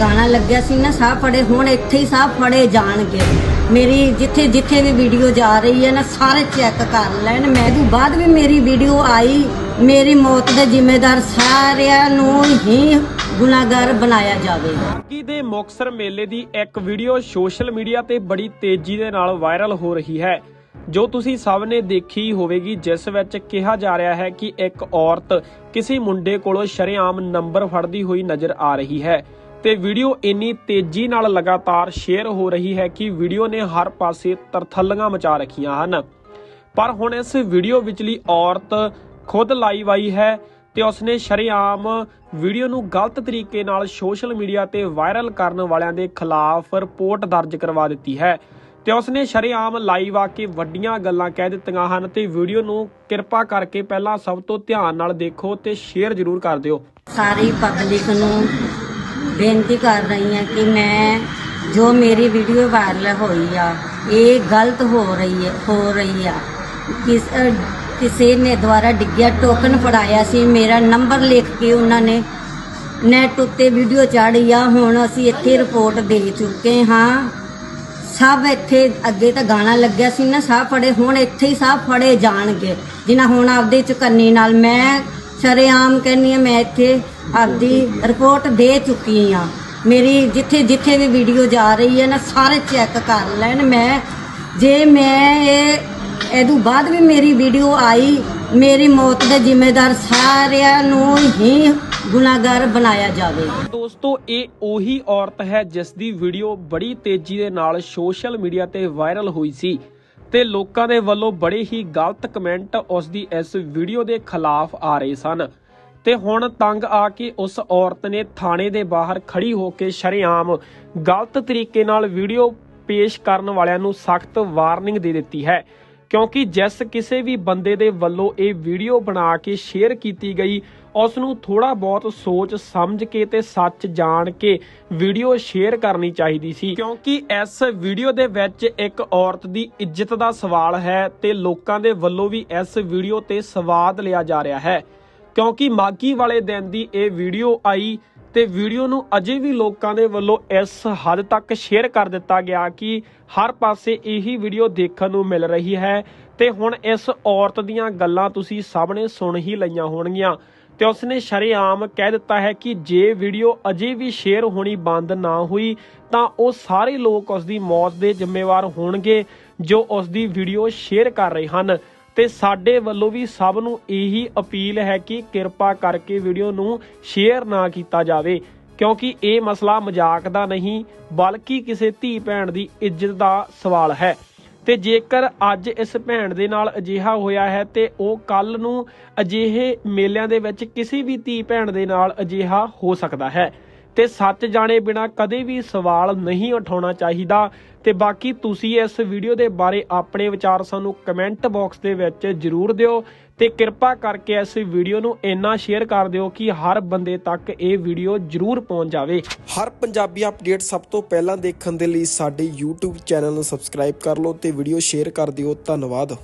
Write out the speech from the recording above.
ਗਾਣਾ ਲੱਗਿਆ ਸੀ ਨਾ, ਸਾਹ ਫੜੇ, ਹੁਣ ਇੱਥੇ ਹੀ ਸਾਹ ਫੜੇ ਜਾਣਗੇ। ਮੇਰੀ ਜਿੱਥੇ ਜਿੱਥੇ ਵੀ ਵੀਡੀਓ ਜਾ ਰਹੀ ਹੈ ਨਾ, ਸਾਰੇ ਚੈੱਕ ਕਰ ਲੈਣ। ਮੈਂ ਤੋਂ ਬਾਅਦ ਵੀ ਮੇਰੀ ਵੀਡੀਓ ਆਈ, ਮੇਰੀ ਮੌਤ ਦੇ ਜ਼ਿੰਮੇਦਾਰ ਸਾਰਿਆਂ ਨੂੰ ਹੀ ਗੁਨਾਹਗਾਰ ਬਣਾਇਆ ਜਾਵੇਗਾ ਮਾਘੀ ਦੇ ਮੁਕਸਰ ਮੇਲੇ ਦੀ ਇੱਕ ਵੀਡੀਓ ਸੋਸ਼ਲ ਮੀਡੀਆ ਤੇ ਬੜੀ ਤੇਜ਼ੀ ਦੇ ਨਾਲ ਵਾਇਰਲ ਹੋ ਰਹੀ ਹੈ। ਜੋ ਤੁਸੀਂ ਸਭ ਨੇ ਦੇਖੀ ਹੋਵੇਗੀ, ਜਿਸ ਵਿੱਚ ਕਿਹਾ ਜਾ ਰਿਹਾ ਹੈ ਕਿ ਇੱਕ ਔਰਤ ਕਿਸੇ ਮੁੰਡੇ ਕੋਲੋਂ ਸ਼ਰੇਆਮ ਨੰਬਰ ਫੜਦੀ ਹੋਈ ਨਜ਼ਰ ਆ ਰਹੀ ਹੈ। ਤੇ ਵੀਡੀਓ ਇੰਨੀ ਤੇਜ਼ੀ ਨਾਲ ਲਗਾਤਾਰ ਸ਼ੇਅਰ ਹੋ ਰਹੀ ਹੈ ਕਿ ਵੀਡੀਓ ਨੇ ਹਰ ਪਾਸੇ ਤਰਥੱਲੀਆਂ ਮਚਾ ਰੱਖੀਆਂ ਹਨ। ਪਰ ਹੁਣ ਇਸ ਵੀਡੀਓ ਵਿਚਲੀ ਔਰਤ ਖੁਦ ਲਾਈਵ ਆਈ ਹੈ ਤੇ ਉਸਨੇ ਸ਼ਰੇਆਮ ਵੀਡੀਓ ਨੂੰ ਗਲਤ ਤਰੀਕੇ ਨਾਲ ਸੋਸ਼ਲ ਮੀਡੀਆ ਤੇ ਵਾਇਰਲ ਕਰਨ ਵਾਲਿਆਂ ਦੇ ਖਿਲਾਫ ਰਿਪੋਰਟ ਦਰਜ ਕਰਵਾ ਦਿੱਤੀ ਹੈ। ਤੇ ਉਸਨੇ ਸ਼ਰੇਆਮ ਲਾਈਵ ਆ ਕੇ ਵੱਡੀਆਂ ਗੱਲਾਂ ਕਹਿ ਦਿੱਤੀਆਂ ਹਨ ਤੇ ਵੀਡੀਓ ਨੂੰ ਕਿਰਪਾ ਕਰਕੇ ਪਹਿਲਾਂ ਸਭ ਤੋਂ ਧਿਆਨ ਨਾਲ ਦੇਖੋ ਤੇ ਸ਼ੇਅਰ ਜ਼ਰੂਰ ਕਰ ਦਿਓ। ਸਾਰੀ ਪਬਲਿਕ ਨੂੰ ਬੇਨਤੀ ਕਰ ਰਹੀ ਹਾਂ ਕਿ ਮੈਂ ਜੋ ਮੇਰੀ ਵੀਡੀਓ ਵਾਇਰਲ ਹੋਈ ਆ, ਇਹ ਗਲਤ ਹੋ ਰਹੀ ਹੈ, ਹੋ ਰਹੀ ਆ। ਕਿਸ ਕਿਸੇ ਨੇ ਦੁਆਰਾ ਡਿੱਗਿਆ ਟੋਕਨ ਫੜਾਇਆ ਸੀ, ਮੇਰਾ ਨੰਬਰ ਲਿਖ ਕੇ ਉਹਨਾਂ ਨੇ ਨੈਟ ਉੱਤੇ ਵੀਡੀਓ ਚਾੜੀ ਆ, ਹੁਣ ਅਸੀਂ ਇੱਥੇ ਰਿਪੋਰਟ ਦੇ ਚੁੱਕੇ ਹਾਂ। ਸਭ ਇੱਥੇ ਅੱਗੇ ਤਾਂ ਗਾਣਾ ਲੱਗਿਆ ਸੀ ਨਾ, ਸਾਹ ਫੜੇ, ਹੁਣ ਇੱਥੇ ਹੀ ਸਾਹ ਫੜੇ ਜਾਣਗੇ। ਜਿਨ੍ਹਾਂ ਹੁਣ ਆਪਦੇ ਚੁਕੰਨੀ ਨਾਲ ਮੈਂ ਸ਼ਰੇਆਮ ਕਹਿੰਨੀ ਆ, ਮੈਂ ਇੱਥੇ ਆਪਦੀ ਰਿਪੋਰਟ ਦੇ ਚੁੱਕੀ ਆ। ਮੇਰੀ ਜਿੱਥੇ ਜਿੱਥੇ ਵੀ ਵੀਡੀਓ ਜਾ ਰਹੀ ਹੈ ਨਾ, ਸਾਰੇ ਚੈੱਕ ਕਰ ਲੈਣ। ਮੈਂ, ਜੇ ਮੈਂ ਇਹ, ਇਹਦੋਂ ਬਾਅਦ ਵੀ ਮੇਰੀ ਵੀਡੀਓ ਆਈ, ਮੇਰੀ ਮੌਤ ਦੇ ਜ਼ਿੰਮੇਦਾਰ ਸਾਰਿਆਂ ਨੂੰ ਹੀ ਗੁਨਾਹਗਾਰ ਬਣਾਇਆ ਜਾਵੇ। ਦੋਸਤੋ, ਇਹ ਉਹੀ ਔਰਤ ਹੈ ਜਿਸ ਦੀ ਵੀਡੀਓ ਬੜੀ ਤੇਜ਼ੀ ਦੇ ਨਾਲ ਸੋਸ਼ਲ ਮੀਡੀਆ ਤੇ ਵਾਇਰਲ ਹੋਈ ਸੀ। ਤੇ ਲੋਕਾਂ ਦੇ ਵੱਲੋਂ ਬੜੇ ਹੀ ਗਲਤ ਕਮੈਂਟ ਉਸ ਦੀ ਇਸ ਵੀਡੀਓ ਦੇ ਖਿਲਾਫ ਆ ਰਹੇ ਸਨ। ਤੇ ਹੁਣ ਤੰਗ ਆ ਕੇ ਉਸ ਔਰਤ ਨੇ ਥਾਣੇ ਦੇ ਬਾਹਰ ਖੜੀ ਹੋ ਕੇ ਸ਼ਰੇਆਮ ਗਲਤ ਤਰੀਕੇ ਨਾਲ ਵੀਡੀਓ ਪੇਸ਼ ਕਰਨ ਵਾਲਿਆਂ ਨੂੰ ਸਖਤ ਵਾਰਨਿੰਗ ਦੇ ਦਿੱਤੀ ਹੈ। ਕਿਉਂਕਿ ਜਿਸ ਕਿਸੇ ਵੀ ਬੰਦੇ ਦੇ ਵੱਲੋਂ ਇਹ ਵੀਡੀਓ ਬਣਾ ਕੇ ਸ਼ੇਅਰ ਕੀਤੀ ਗਈ, ਉਸ ਨੂੰ ਥੋੜਾ ਬਹੁਤ ਸੋਚ ਸਮਝ ਕੇ ਤੇ ਸੱਚ ਜਾਣ ਕੇ ਵੀਡੀਓ ਸ਼ੇਅਰ ਕਰਨੀ ਚਾਹੀਦੀ ਸੀ। ਕਿਉਂਕਿ ਇਸ ਵੀਡੀਓ ਦੇ ਵਿੱਚ ਇੱਕ ਔਰਤ ਦੀ ਇੱਜ਼ਤ ਦਾ ਸਵਾਲ ਹੈ ਤੇ ਲੋਕਾਂ ਦੇ ਵੱਲੋਂ ਵੀ ਇਸ ਵੀਡੀਓ ਤੇ ਸਵਾਦ ਲਿਆ ਜਾ ਰਿਹਾ ਹੈ। ਕਿਉਂਕਿ ਮਾਗੀ ਵਾਲੇ ਦਿਨ ਦੀ ਇਹ ਵੀਡੀਓ ਆਈ ਤੇ ਵੀਡੀਓ ਨੂੰ ਅਜੇ ਵੀ ਲੋਕਾਂ ਦੇ ਵੱਲੋਂ ਇਸ ਹੱਦ ਤੱਕ ਸ਼ੇਅਰ ਕਰ ਦਿੱਤਾ ਗਿਆ ਕਿ ਹਰ ਪਾਸੇ ਇਹੀ ਵੀਡੀਓ ਦੇਖਣ ਨੂੰ ਮਿਲ ਰਹੀ ਹੈ ਤੇ ਹੁਣ ਇਸ ਔਰਤ ਦੀਆਂ ਗੱਲਾਂ ਤੁਸੀਂ ਸਭ ਨੇ ਸੁਣ ਹੀ ਲਈਆਂ ਹੋਣਗੀਆਂ। ਤੇ ਉਸਨੇ ਸ਼ਰੇਆਮ ਕਹਿ ਦਿੱਤਾ ਹੈ ਕਿ ਜੇ ਵੀਡੀਓ ਅਜੇ ਵੀ ਸ਼ੇਅਰ ਹੋਣੀ ਬੰਦ ਨਾ ਹੋਈ, ਤਾਂ ਉਹ ਸਾਰੇ ਲੋਕ ਉਸ ਦੀ ਮੌਤ ਦੇ ਜ਼ਿੰਮੇਵਾਰ ਹੋਣਗੇ ਜੋ ਉਸ ਦੀ ਵੀਡੀਓ ਸ਼ੇਅਰ ਕਰ ਰਹੇ ਹਨ। ਤੇ ਸਾਡੇ ਵੱਲੋਂ ਵੀ ਸਭ ਨੂੰ ਇਹੀ ਅਪੀਲ ਹੈ ਕਿ ਕਿਰਪਾ ਕਰਕੇ ਵੀਡੀਓ ਨੂੰ ਸ਼ੇਅਰ ਨਾ ਕੀਤਾ ਜਾਵੇ, ਕਿਉਂਕਿ ਇਹ ਮਸਲਾ ਮਜ਼ਾਕ ਦਾ ਨਹੀਂ, ਬਲਕਿ ਕਿਸੇ ਧੀ ਭੈਣ ਦੀ ਇੱਜ਼ਤ ਦਾ ਸਵਾਲ ਹੈ। ਤੇ ਜੇਕਰ ਅੱਜ ਇਸ ਭੈਣ ਦੇ ਨਾਲ ਅਜਿਹਾ ਹੋਇਆ ਹੈ, ਤੇ ਉਹ ਕੱਲ ਨੂੰ ਅਜਿਹੇ ਮੇਲਿਆਂ ਦੇ ਵਿੱਚ ਕਿਸੇ ਵੀ ਧੀ ਭੈਣ ਦੇ ਨਾਲ ਅਜਿਹਾ ਹੋ ਸਕਦਾ ਹੈ। ਤੇ ਸੱਚ ਜਾਣੇ ਬਿਨਾ ਕਦੇ ਵੀ ਸਵਾਲ ਨਹੀਂ ਉਠਾਉਣਾ ਚਾਹੀਦਾ। ਤੇ ਬਾਕੀ ਤੁਸੀਂ ਇਸ ਵੀਡੀਓ ਦੇ ਬਾਰੇ ਆਪਣੇ ਵਿਚਾਰ ਸਾਨੂੰ ਕਮੈਂਟ ਬਾਕਸ ਦੇ ਵਿੱਚ ਜਰੂਰ ਦਿਓ ਤੇ ਕਿਰਪਾ ਕਰਕੇ ਇਸ ਵੀਡੀਓ ਨੂੰ ਇੰਨਾ ਸ਼ੇਅਰ ਕਰ ਦਿਓ ਕਿ ਹਰ ਬੰਦੇ ਤੱਕ ਇਹ ਵੀਡੀਓ ਜਰੂਰ ਪਹੁੰਚ ਜਾਵੇ। ਹਰ ਪੰਜਾਬੀ ਅਪਡੇਟ ਸਭ ਤੋਂ ਪਹਿਲਾਂ ਦੇਖਣ ਦੇ ਲਈ ਸਾਡੇ YouTube ਚੈਨਲ ਨੂੰ ਸਬਸਕ੍ਰਾਈਬ ਕਰ ਲਓ ਤੇ ਵੀਡੀਓ ਸ਼ੇਅਰ ਕਰ ਦਿਓ। ਧੰਨਵਾਦ।